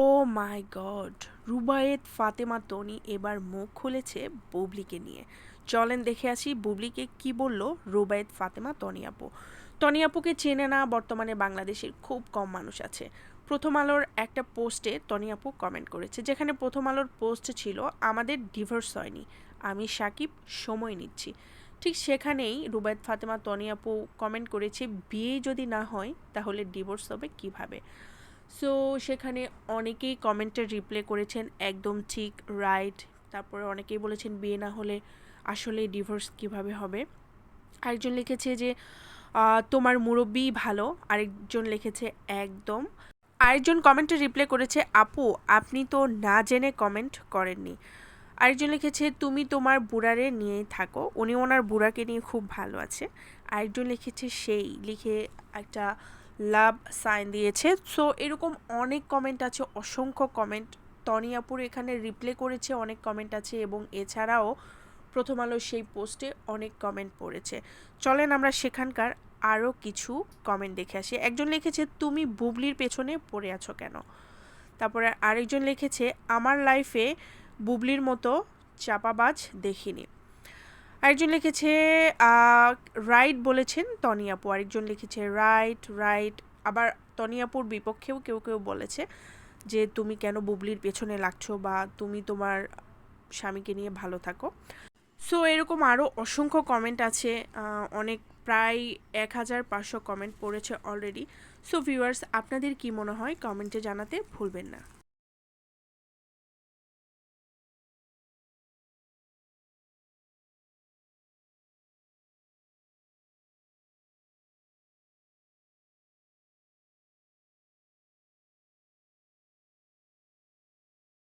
O my god. Rubayet, Fatema, Toni এবার মুখ খুলেছে বুবলিকে নিয়ে। চলেন দেখে আসি বুবলিকে কি বলল রুবায়েত, ফাতেমা, তনি আপু। তনি আপুকে চেনে না, বর্তমানে বাংলাদেশের খুব কম মানুষ আছে। প্রথম আলোর একটা পোস্টে তনি আপু কমেন্ট করেছে, যেখানে প্রথম আলোর পোস্ট ছিল, আমাদের ডিভোর্স হয়নি, আমি সাকিব সময় নিচ্ছি। ঠিক সেখানেই রুবায়েত, ফাতেমা, তনি আপু কমেন্ট করেছে, বিয়ে যদি না হয়, তাহলে ডিভোর্স হবে কীভাবে? সো সেখানে অনেকেই কমেন্টের রিপ্লে করেছেন, একদম ঠিক রাইট তারপরে অনেকেই বলেছেন, বিয়ে না হলে আসলে ডিভোর্স কীভাবে হবে? আরেকজন লিখেছে যে তোমার মুরব্বি ভালো। আরেকজন লিখেছে, একদম। আরেকজন কমেন্টে রিপ্লে করেছে, আপু, আপনি তো না জেনে কমেন্ট করেননি। আরেকজন লিখেছে, তুমি তোমার বুড়ারে নিয়েই থাকো, উনি ওনার বুড়াকে নিয়ে খুব ভালো আছে। আরেকজন লিখেছে, সেই। লিখে একটা লাভ সাইন দিয়েছে। সো, এরকম অনেক কমেন্ট আছে, অসংখ্য কমেন্ট তনিয়াপুর এখানে রিপ্লে করেছে, অনেক কমেন্ট আছে এবং এছাড়াও প্রথম আলো সেই পোস্টে অনেক কমেন্ট পড়েছে। চলেন আমরা সেখানকার আরও কিছু কমেন্ট দেখে আসি। একজন লিখেছে, তুমি বুবলির পেছনে পড়ে আছো কেন? তারপরে আরেকজন লিখেছে, আমার লাইফে বুবলির মতো চাপাবাজ দেখিনি। আরেকজন লিখেছে রাইট বলেছেন তনিয়াপু আরেকজন লিখেছে, রাইট রাইট। আবার তনিয়াপুর বিপক্ষেও কেউ কেউ বলেছে যে, তুমি কেন বুবলির পেছনে লাগছো বা তুমি তোমার স্বামীকে নিয়ে ভালো থাকো? সো, এরকম আরও অসংখ্য কমেন্ট আছে অনেক, প্রায় এক হাজার পাঁচশো কমেন্ট পড়েছে অলরেডি সো ভিউয়ার্স আপনাদের কি মনে হয়? কমেন্টে জানাতে ভুলবেন না।